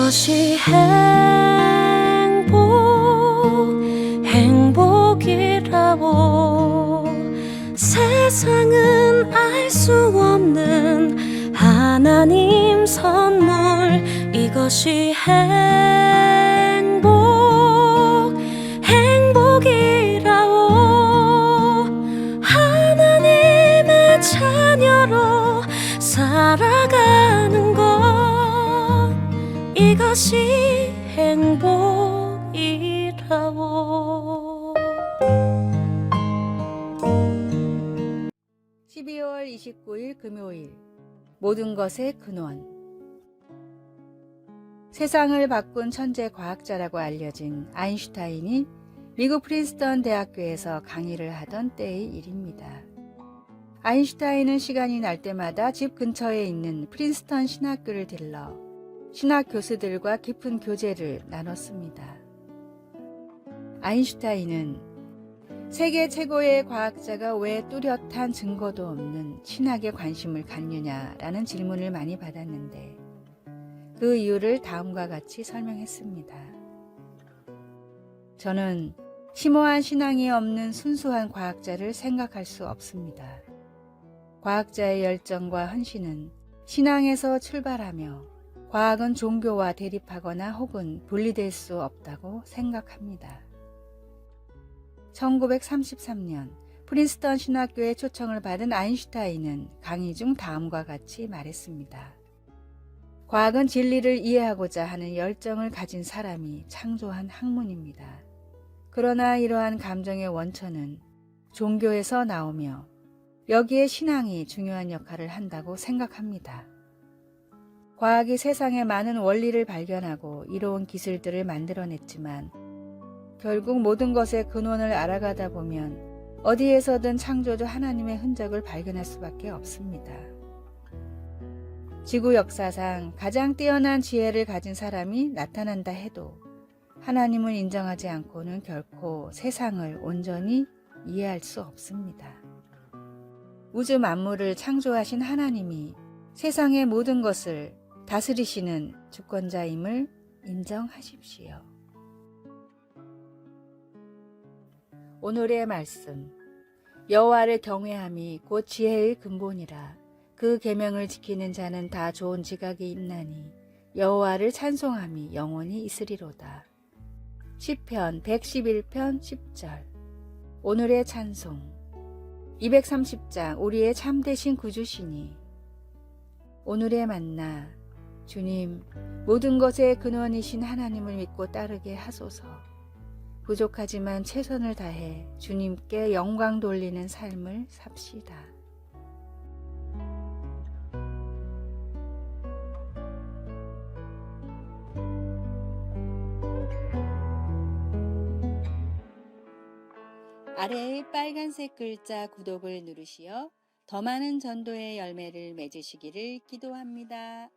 이것이 행복 행복이라고 세상은 알 수 없는 하나님 선물. 이것이 행복 행복이라고 하나님의 자녀로 살아가는 것 이것이 행복이라고 12월 29일 금요일 모든 것의 근원 세상을 바꾼 천재 과학자라고 알려진 아인슈타인이 미국 프린스턴 대학교에서 강의를 하던 때의 일입니다. 아인슈타인은 시간이 날 때마다 집 근처에 있는 프린스턴 신학교를 들러 신학 교수들과 깊은 교제를 나눴습니다. 아인슈타인은 세계 최고의 과학자가 왜 뚜렷한 증거도 없는 신학에 관심을 갖느냐라는 질문을 많이 받았는데 그 이유를 다음과 같이 설명했습니다. 저는 심오한 신앙이 없는 순수한 과학자를 생각할 수 없습니다. 과학자의 열정과 헌신은 신앙에서 출발하며 과학은 종교와 대립하거나 혹은 분리될 수 없다고 생각합니다. 1933년 프린스턴 신학교에 초청을 받은 아인슈타인은 강의 중 다음과 같이 말했습니다. 과학은 진리를 이해하고자 하는 열정을 가진 사람이 창조한 학문입니다. 그러나 이러한 감정의 원천은 종교에서 나오며 여기에 신앙이 중요한 역할을 한다고 생각합니다. 과학이 세상의 많은 원리를 발견하고 이로운 기술들을 만들어냈지만 결국 모든 것의 근원을 알아가다 보면 어디에서든 창조주 하나님의 흔적을 발견할 수밖에 없습니다. 지구 역사상 가장 뛰어난 지혜를 가진 사람이 나타난다 해도 하나님을 인정하지 않고는 결코 세상을 온전히 이해할 수 없습니다. 우주 만물을 창조하신 하나님이 세상의 모든 것을 다스리시는 주권자임을 인정하십시오. 오늘의 말씀 여호와를 경외함이 곧 지혜의 근본이라 그 계명을 지키는 자는 다 좋은 지각이 있나니 여호와를 찬송함이 영원히 있으리로다. 시편 111편 10절 오늘의 찬송 230장 우리의 참되신 구주시니 오늘의 만나 주님 모든 것의 근원이신 하나님을 믿고 따르게 하소서. 부족하지만 최선을 다해 주님께 영광 돌리는 삶을 삽시다. 아래의 빨간색 글자 구독을 누르시어 더 많은 전도의 열매를 맺으시기를 기도합니다.